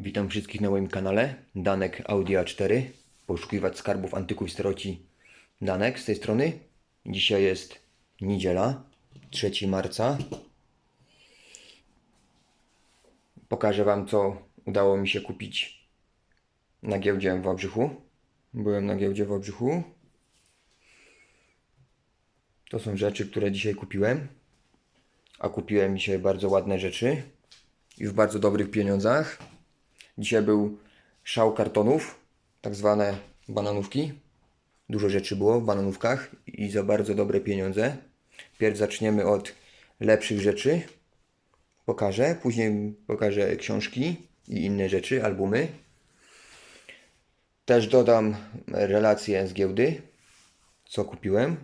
Witam wszystkich na moim kanale. Danek Audio A4 Poszukiwać skarbów antyków i staroci Danek z tej strony. Dzisiaj jest niedziela 3 marca. Pokażę Wam co udało mi się kupić na giełdzie w Wałbrzychu Byłem na giełdzie w Wałbrzychu To są rzeczy, które dzisiaj kupiłem. A kupiłem dzisiaj bardzo ładne rzeczy. I w bardzo dobrych pieniądzach. Dzisiaj był szał kartonów, tak zwane bananówki. Dużo rzeczy było w bananówkach i za bardzo dobre pieniądze. Pierw zaczniemy od lepszych rzeczy. Pokażę, później pokażę książki i inne rzeczy, albumy. Też dodam relacje z giełdy, co kupiłem.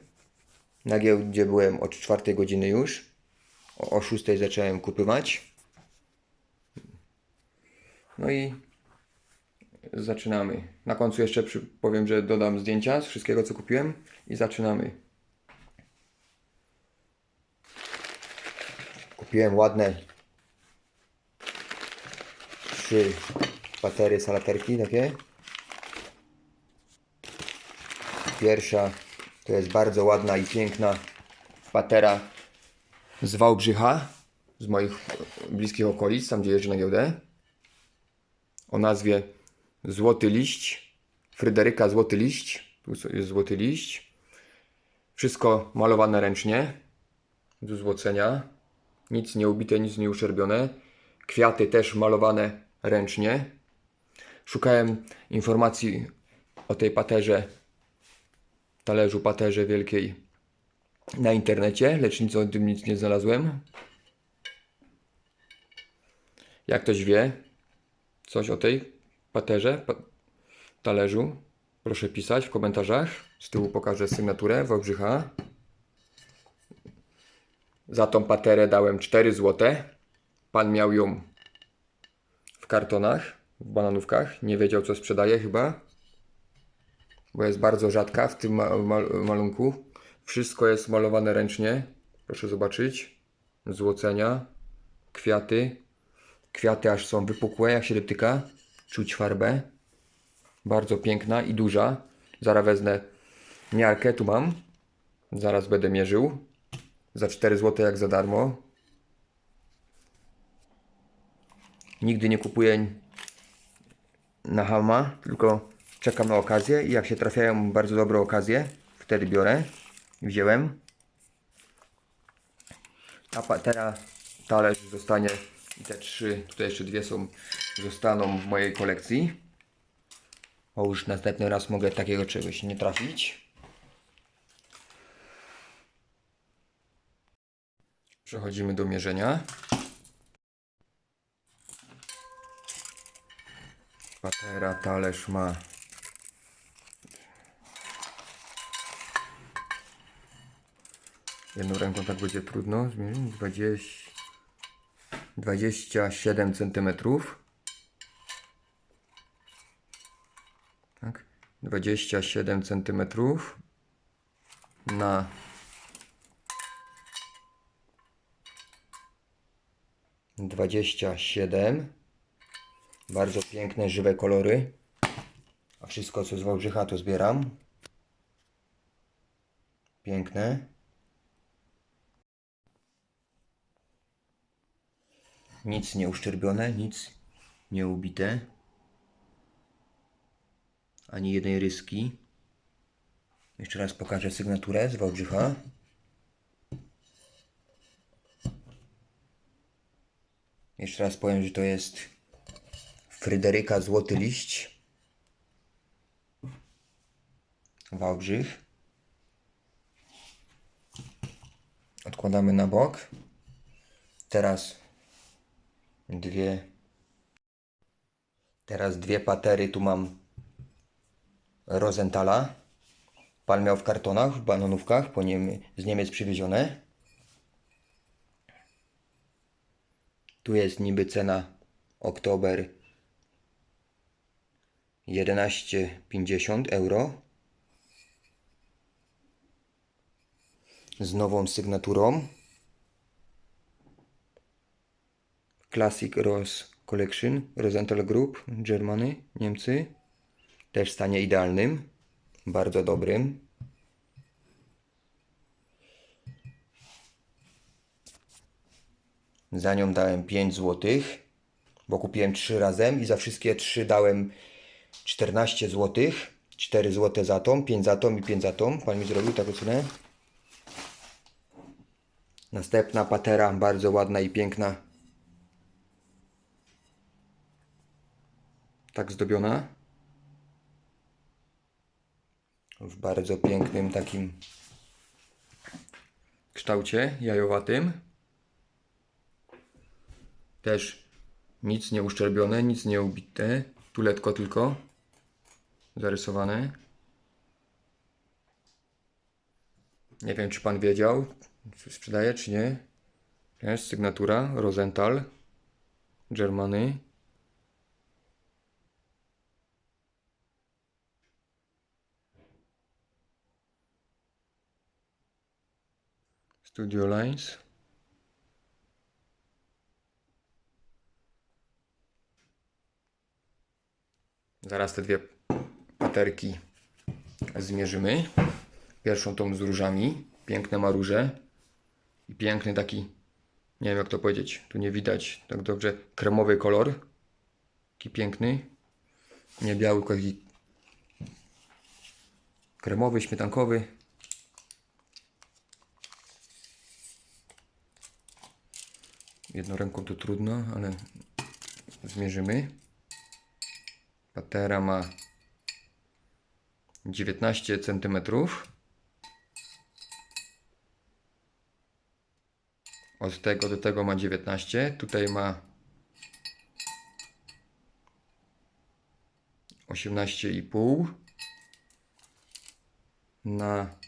Na giełdzie byłem od 4 godziny już. O, o 6 zacząłem kupywać. No i zaczynamy. Na końcu jeszcze powiem, że dodam zdjęcia z wszystkiego, co kupiłem i zaczynamy. Kupiłem ładne trzy patery salaterki takie. Pierwsza to jest bardzo ładna i piękna patera z Wałbrzycha, z moich bliskich okolic, tam gdzie jeżdżę na giełdę o nazwie Złoty Liść, Fryderyka Złoty Liść, tu jest Złoty Liść, wszystko malowane ręcznie, do złocenia, nic nie ubite, nic nie uszczerbione, kwiaty też malowane ręcznie. Szukałem informacji o tej paterze, talerzu paterze wielkiej na internecie, lecz nic o tym nic nie znalazłem. Jak ktoś wie, coś o tej paterze, pa talerzu, proszę pisać w komentarzach. Z tyłu pokażę sygnaturę Wałbrzycha. Za tą paterę dałem 4 złote. Pan miał ją w kartonach, w bananówkach. Nie wiedział co sprzedaje chyba. Bo jest bardzo rzadka w tym ma malunku. Wszystko jest malowane ręcznie. Proszę zobaczyć. Złocenia, kwiaty, Kwiaty aż są wypukłe, jak się dotyka. Czuć farbę. Bardzo piękna i duża. Zaraz wezmę miarkę, tu mam. Zaraz będę mierzył. Za 4 zł jak za darmo. Nigdy nie kupuję na hama, tylko czekam na okazję i jak się trafiają bardzo dobre okazje, wtedy biorę. Wziąłem. A patera talerz zostanie i te trzy, tutaj jeszcze dwie są, zostaną w mojej kolekcji. Bo już następny raz mogę takiego czegoś nie trafić. Przechodzimy do mierzenia. Patera, talerz ma Jedną ręką tak będzie trudno zmierzyć. 20 27 cm. Tak, 27 cm na dwadzieścia siedem. Bardzo piękne, żywe kolory. A wszystko co z Wałbrzycha to zbieram. Piękne Nic nie uszczerbione, nic nie ubite. Ani jednej ryski. Jeszcze raz pokażę sygnaturę z Wałbrzycha. Jeszcze raz powiem, że to jest Fryderyka Złoty Liść. Wałbrzych. Odkładamy na bok. Teraz dwie. Teraz dwie patery. Tu mam Rosenthala. Pan miał w kartonach, w bananówkach, po niem, z Niemiec przywiezione. Tu jest niby cena oktober 11,50 euro. Z nową sygnaturą. Classic Rose Collection, Rosenthal Group, Germany, Niemcy. Też w stanie idealnym, bardzo dobrym. Za nią dałem 5 zł, bo kupiłem 3 razem i za wszystkie 3 dałem 14 zł. 4 zł za tą, 5 za tą i 5 za tą. Pan mi zrobił taką cenę. Następna patera, bardzo ładna i piękna. Tak zdobiona. W bardzo pięknym takim kształcie jajowatym. Też nic nie uszczerbione, nic nie ubite. Tu letko tylko zarysowane. Nie wiem, czy pan wiedział, czy sprzedaje, czy nie. Jest sygnatura Rosenthal, Germany. Studio Lines. Zaraz te dwie paterki zmierzymy. Pierwszą tą z różami. Piękne ma róże. I piękny taki, nie wiem jak to powiedzieć, tu nie widać tak dobrze, kremowy kolor. Taki piękny. Nie biały, taki kremowy, śmietankowy. Jedną ręką to trudno, ale zmierzymy. Patera ma 19 cm. Od tego do tego ma 19. Tutaj ma 18,5 na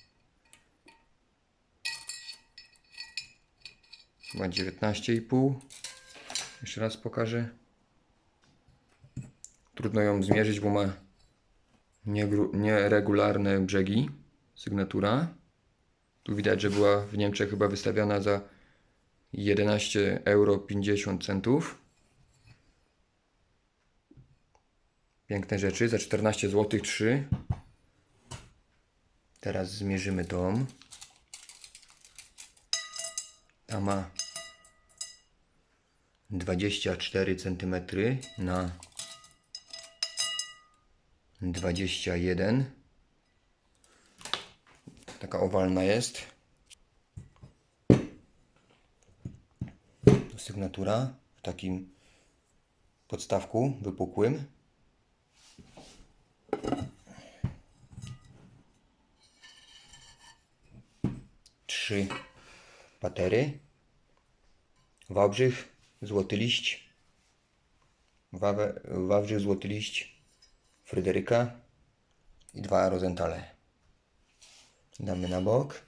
ma 19,5. Jeszcze raz pokażę. Trudno ją zmierzyć, bo ma nieregularne brzegi. Sygnatura. Tu widać, że była w Niemczech chyba wystawiana za 11 euro 50 centów. Piękne rzeczy. Za 14 zł 3. Teraz zmierzymy tą. Ta ma 24 cm na 21. Taka owalna jest. Sygnatura w takim podstawku wypukłym. Trzy patery. Wałbrzych, złoty liść. Wawe, Wawrzych, złoty liść. Fryderyka i dwa rozentale. Damy na bok.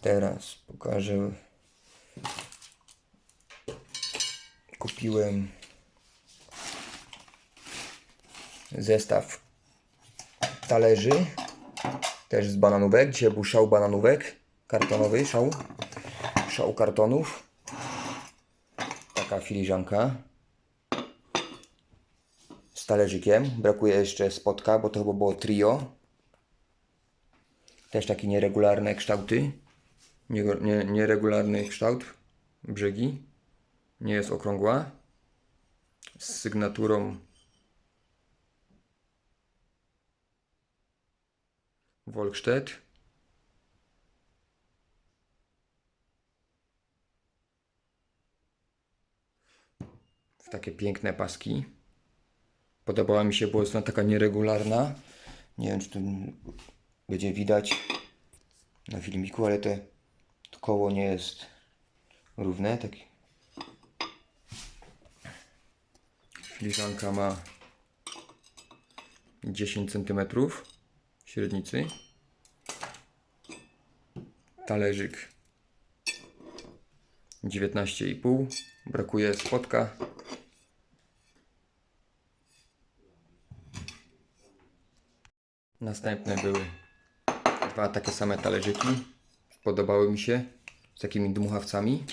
Teraz pokażę. Kupiłem zestaw talerzy. Też z bananówek. Dzisiaj był szał bananówek. Kartonowy szał. Szał kartonów. Taka filiżanka z talerzykiem. Brakuje jeszcze spotka, bo to chyba było trio. Też takie nieregularne kształty. Nie, nie, nieregularny kształt brzegi. Nie jest okrągła. Z sygnaturą Wolkstedt. W takie piękne paski. Podobała mi się, bo jest ona taka nieregularna. Nie wiem, czy tu będzie widać na filmiku, ale te to koło nie jest równe. Taki. Filiżanka ma 10 cm średnicy. Talerzyk 19,5. Brakuje spotka. Następne były dwa takie same talerzyki. Podobały mi się z takimi dmuchawcami.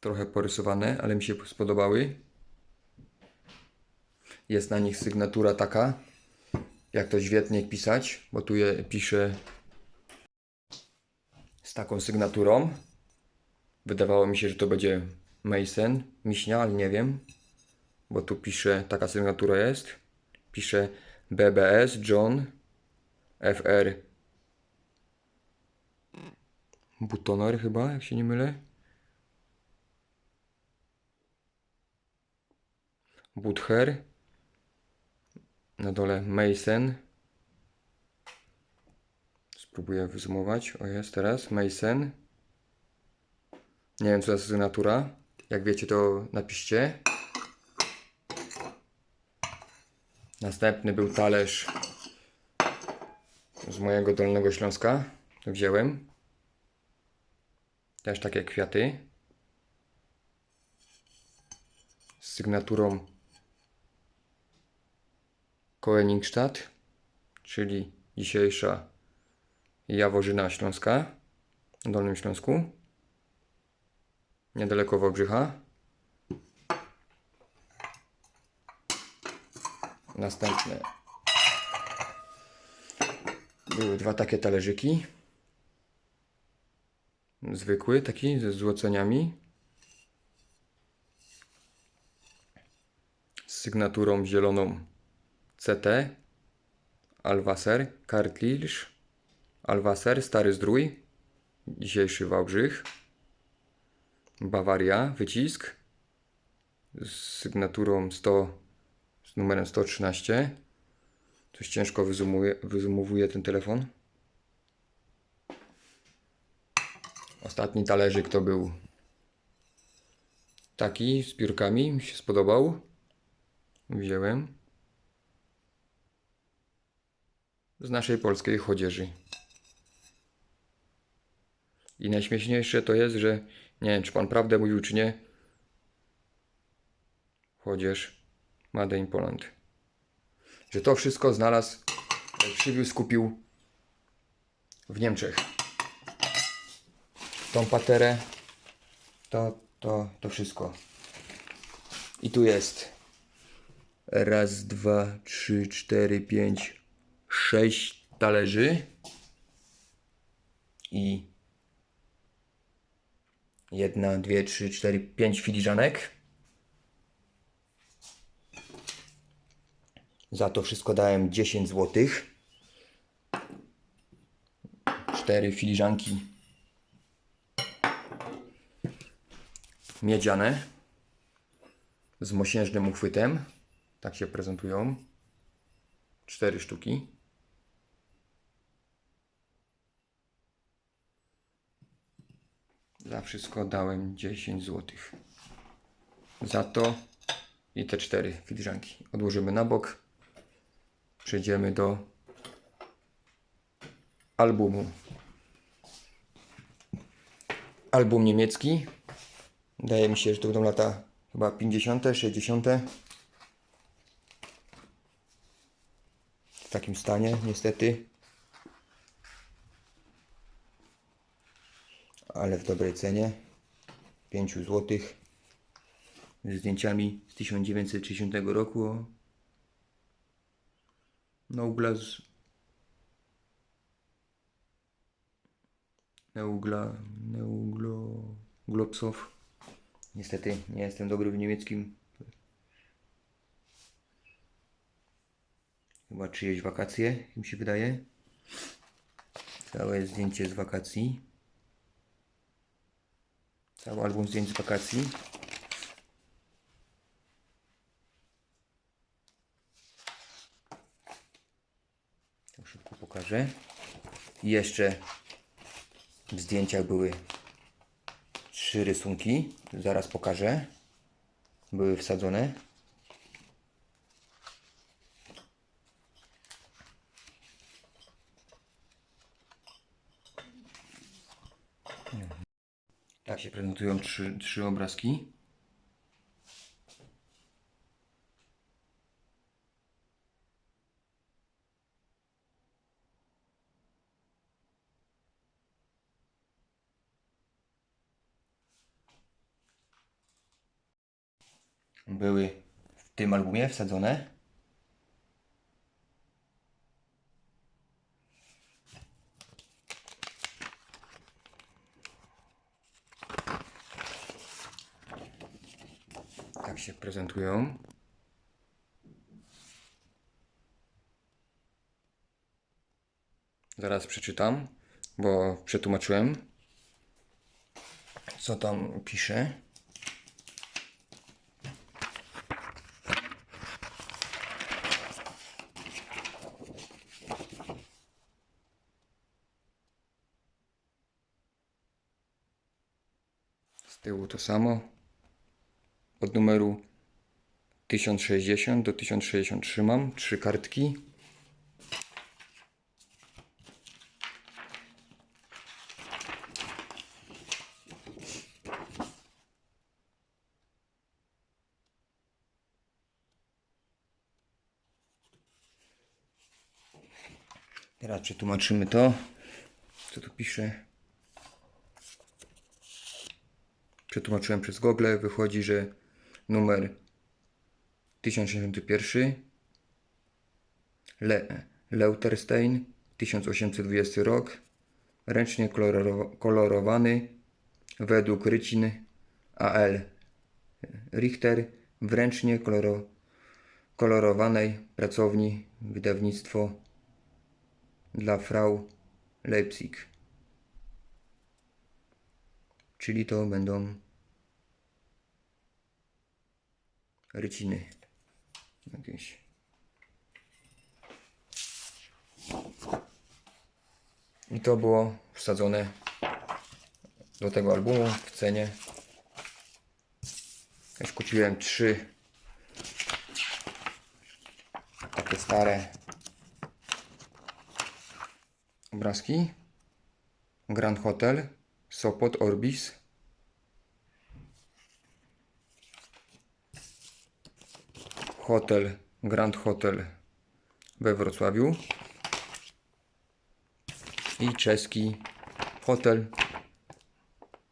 Trochę porysowane, ale mi się spodobały. Jest na nich sygnatura taka, jak to świetnie pisać, bo tu je piszę z taką sygnaturą. Wydawało mi się, że to będzie Mason, Miśnia, ale nie wiem, bo tu pisze, taka sygnatura jest. Pisze BBS John FR Butoner chyba, jak się nie mylę. Butcher. Na dole Mason. Spróbuję wyzumować. O jest teraz. Mason. Nie wiem co to jest sygnatura. Jak wiecie to napiszcie. Następny był talerz z mojego Dolnego Śląska. Wziąłem. Też takie kwiaty. Z sygnaturą Koenigstadt, czyli dzisiejsza Jaworzyna Śląska w Dolnym Śląsku. Niedaleko Wałbrzycha. Następne były dwa takie talerzyki. Zwykły, taki ze złoceniami. Z sygnaturą zieloną CT. Alwaser, Kartlisz. Alwaser, Stary Zdrój. Dzisiejszy Wałbrzych. Bawaria, wycisk. Z sygnaturą 100, z numerem 113. Coś ciężko wyzumuje, wyzumowuje ten telefon. Ostatni talerzyk to był taki z piórkami, mi się spodobał. Wziąłem. Z naszej polskiej chodzieży. I najśmieszniejsze to jest, że nie wiem, czy pan prawdę mówił, czy nie. Chodzież Made in Poland. Że to wszystko znalazł, przywiózł, skupił w Niemczech tą paterę, to, to, to wszystko. I tu jest raz, dwa, trzy, cztery, pięć, sześć talerzy i jedna, dwie, trzy, cztery, pięć filiżanek. Za to wszystko dałem 10 złotych. Cztery filiżanki miedziane z mosiężnym uchwytem. Tak się prezentują. Cztery sztuki. Za wszystko dałem 10 zł. Za to i te cztery filiżanki odłożymy na bok. Przejdziemy do albumu. Album niemiecki. Wydaje mi się, że to będą lata chyba 50., 60. W takim stanie, niestety. Ale w dobrej cenie. 5 zł. Z zdjęciami z 1960 roku. Nouglas. Neugla. Neuglo. Glopsow. Niestety nie jestem dobry w niemieckim. Chyba czyjeś wakacje, mi się wydaje. Całe zdjęcie z wakacji. Cały album zdjęć z wakacji. To szybko pokażę. I jeszcze w zdjęciach były trzy rysunki. Zaraz pokażę. Były wsadzone. Tak się prezentują trzy, trzy obrazki. były w tym albumie wsadzone. Tak się prezentują. Zaraz przeczytam, bo przetłumaczyłem, co tam pisze. Z tyłu to samo. Od numeru 1060 do 1063 mam trzy kartki. Teraz przetłumaczymy to, co tu pisze. Przetłumaczyłem przez Google. Wychodzi, że numer 1061 Le Leuterstein 1820 rok ręcznie koloro- kolorowany według rycin AL Richter w ręcznie koloro kolorowanej pracowni wydawnictwo dla Frau Leipzig. Czyli to będą ryciny jakieś. I to było wsadzone do tego albumu w cenie. Już kupiłem trzy takie stare obrazki. Grand Hotel, Sopot, Orbis. Hotel, Grand Hotel we Wrocławiu. I czeski hotel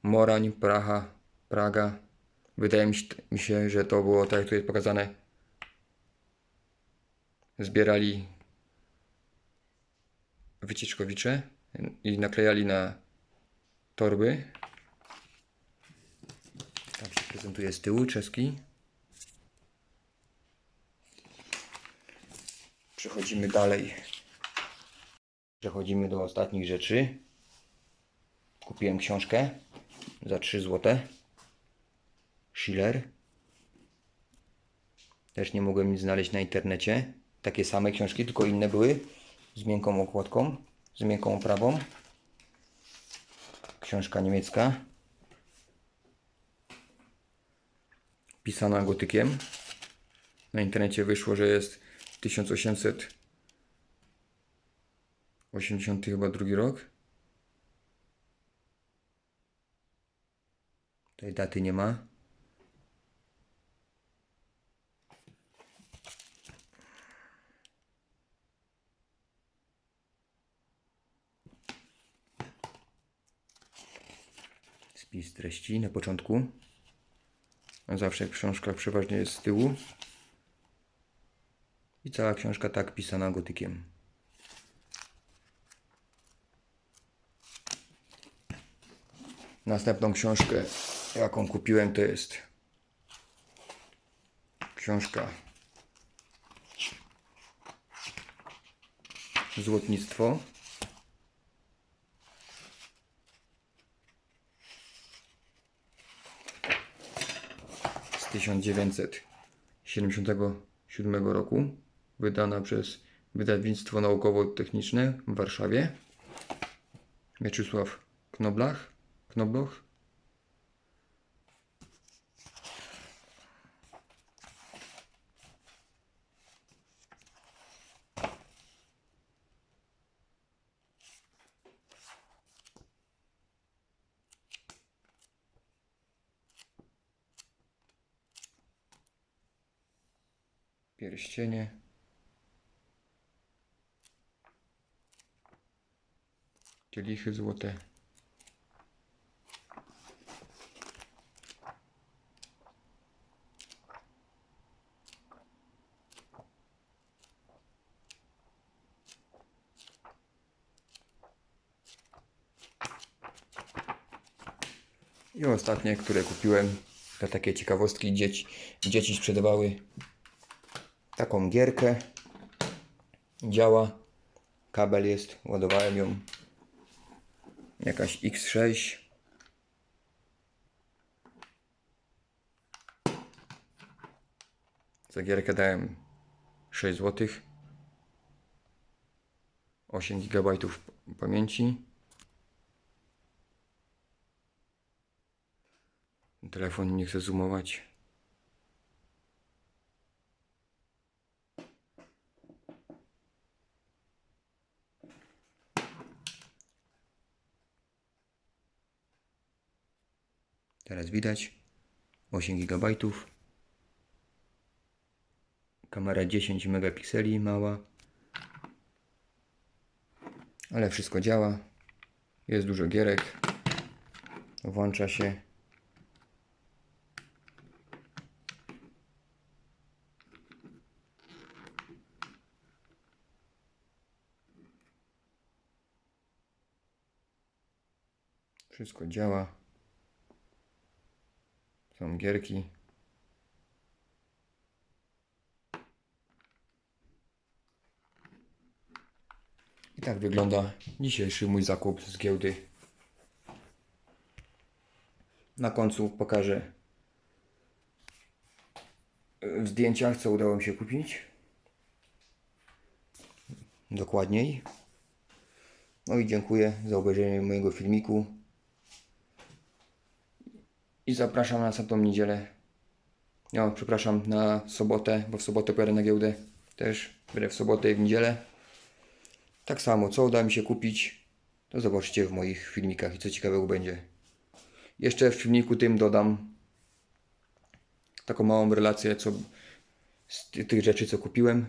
Morań, Praha, Praga. Wydaje mi się, że to było tak jak tu jest pokazane. Zbierali wycieczkowicze i naklejali na torby. Tak się prezentuje z tyłu czeski. Przechodzimy dalej. Przechodzimy do ostatnich rzeczy. Kupiłem książkę za 3 zł. Schiller. Też nie mogłem nic znaleźć na internecie. Takie same książki, tylko inne były. Z miękką okładką, z miękką oprawą. Książka niemiecka. Pisana gotykiem. Na internecie wyszło, że jest 1880 chyba drugi rok. Tej daty nie ma. Spis treści na początku. Zawsze w książkach przeważnie jest z tyłu. I cała książka tak pisana gotykiem. Następną książkę, jaką kupiłem, to jest książka Złotnictwo. z 1977 roku, wydana przez Wydawnictwo Naukowo-Techniczne w Warszawie. Mieczysław Knoblach. Knobloch. Pierścienie. kielichy złote. I ostatnie, które kupiłem dla takie ciekawostki dzieci, dzieci sprzedawały taką gierkę. Działa. Kabel jest, ładowałem ją Jakaś X6. Za gierkę dałem 6 zł. 8 GB pamięci. Telefon nie chce zoomować. Teraz widać 8 GB. Kamera 10 megapikseli, mała. Ale wszystko działa. Jest dużo gierek. Włącza się. Wszystko działa. Są gierki. I tak wygląda dzisiejszy mój zakup z giełdy. Na końcu pokażę w zdjęciach, co udało mi się kupić. Dokładniej. No i dziękuję za obejrzenie mojego filmiku. I zapraszam na następną niedzielę. No, przepraszam, na sobotę, bo w sobotę pojadę na giełdę. Też będę w sobotę i w niedzielę. Tak samo, co uda mi się kupić, to zobaczycie w moich filmikach i co ciekawego będzie. Jeszcze w filmiku tym dodam taką małą relację co z ty- tych rzeczy, co kupiłem,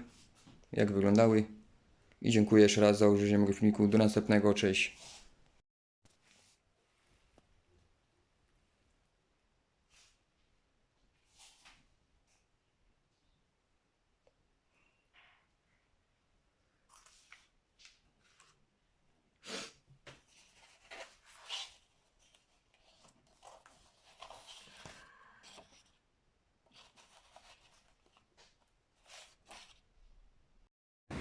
jak wyglądały. I dziękuję jeszcze raz za obejrzenie mojego filmiku. Do następnego, cześć.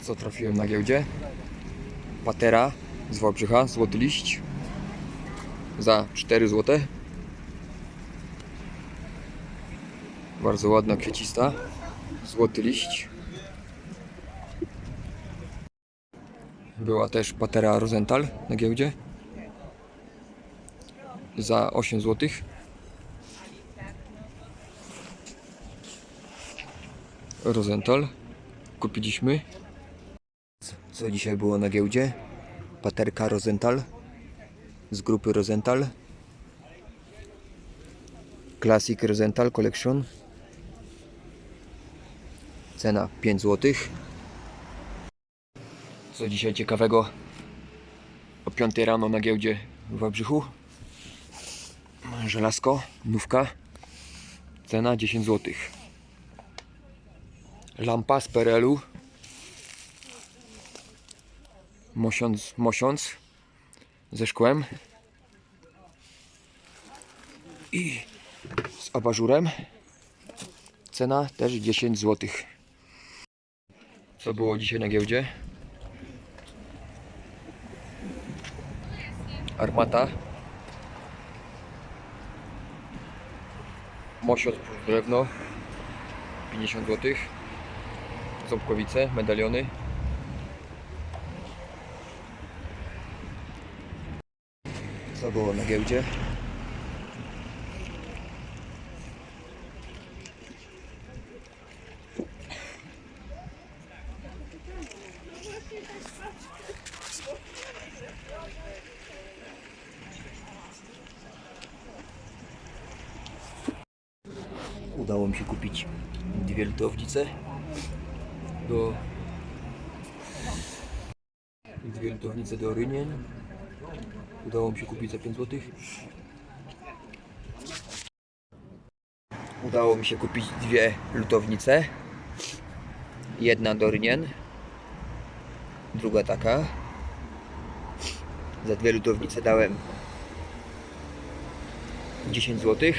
Co trafiłem na giełdzie? Patera z Wałbrzycha, złoty liść za 4 zł. Bardzo ładna, kwiecista. Złoty liść. Była też patera Rosenthal na giełdzie za 8 zł. Rosenthal kupiliśmy. Co dzisiaj było na giełdzie? Paterka Rosenthal z grupy Rosenthal. Classic Rosenthal Collection. Cena 5 zł. Co dzisiaj ciekawego? O 5 rano na giełdzie w Wałbrzychu. Żelazko, nówka. Cena 10 zł. Lampa z PRL-u mosiąc, mosiąc ze szkłem i z abażurem. Cena też 10 zł. Co było dzisiaj na giełdzie? Armata. Plus drewno 50 zł. Ząbkowice, medaliony Co było na giełdzie? Udało mi się kupić dwie lutownice do dwie lutownice do rynien Udało mi się kupić za 5 zł. Udało mi się kupić dwie lutownice. Jedna do rynien, druga taka. Za dwie lutownice dałem 10 zł.